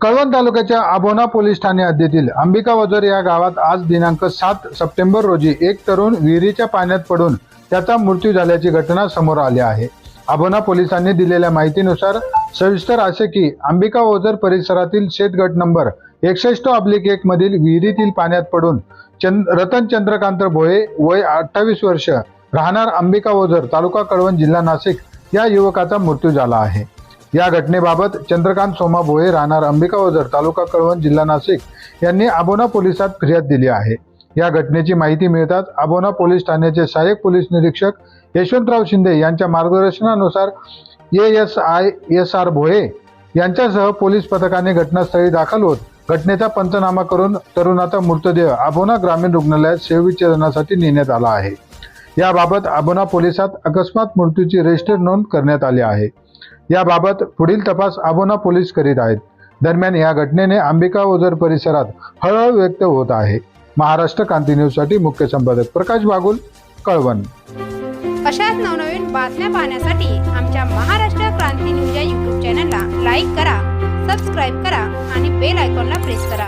कळवण तालुक्याच्या आबोना पोलीस ठाणे हद्दीतील अंबिका वजर या गावात आज दिनांक सात सप्टेंबर रोजी एक तरुण विहिरीच्या पाण्यात पडून त्याचा मृत्यू झाल्याची घटना समोर आली आहे. आबोना पोलिसांनी दिलेल्या माहितीनुसार सविस्तर असे की अंबिका ओझर परिसरातील शेतगट नंबर एकसष्ट अब्लिक एक मधील विहिरीतील पाण्यात पडून चंद रतन चंद्रकांत भोये वय अठ्ठावीस वर्ष राहणार अंबिका ओझर तालुका कळवण जिल्हा नाशिक या युवकाचा मृत्यू झाला आहे. या घटनेबाबत चंद्रकांत सोमा भोये राहणार अंबिका ओझर तालुका कळवण जिल्हा नाशिक यांनी आबोना पोलिसात फिर्याद दिली आहे. या घटनेची माहिती मिळताच आबोना पोलीस ठाण्याचे सहाय्यक पोलीस निरीक्षक यशवंतराव शिंदे यांच्या मार्गदर्शनानुसार A S I S R Bhoye यांच्यासह पोलीस पथकाने घटनास्थळी दाखल होत घटनेचा पंचनामा करून तरुणाचा मृतदेह आबोना ग्रामीण रुग्णालयात शवविच्छेदनासाठी नेण्यात आला आहे. याबाबत आबोना पोलिसात अकस्मात मृत्यूची रजिस्टर नोंद करण्यात आली आहे. याबाबत पुढील तपास आबोना पोलीस करीत आहेत. दरम्यान या घटनेने अंबिका ओझर परिसरात हळहळ व्यक्त होत आहे. महाराष्ट्र क्रांती न्यूजसाठी मुख्य संपादक प्रकाश बागुल कळवण. अशाच नवनवीन बातम्या पाहण्यासाठी आमच्या महाराष्ट्र क्रांती न्यूज या युट्यूब चॅनलला लाईक करा सबस्क्राईब करा आणि बेल आयकॉनला प्रेस करा.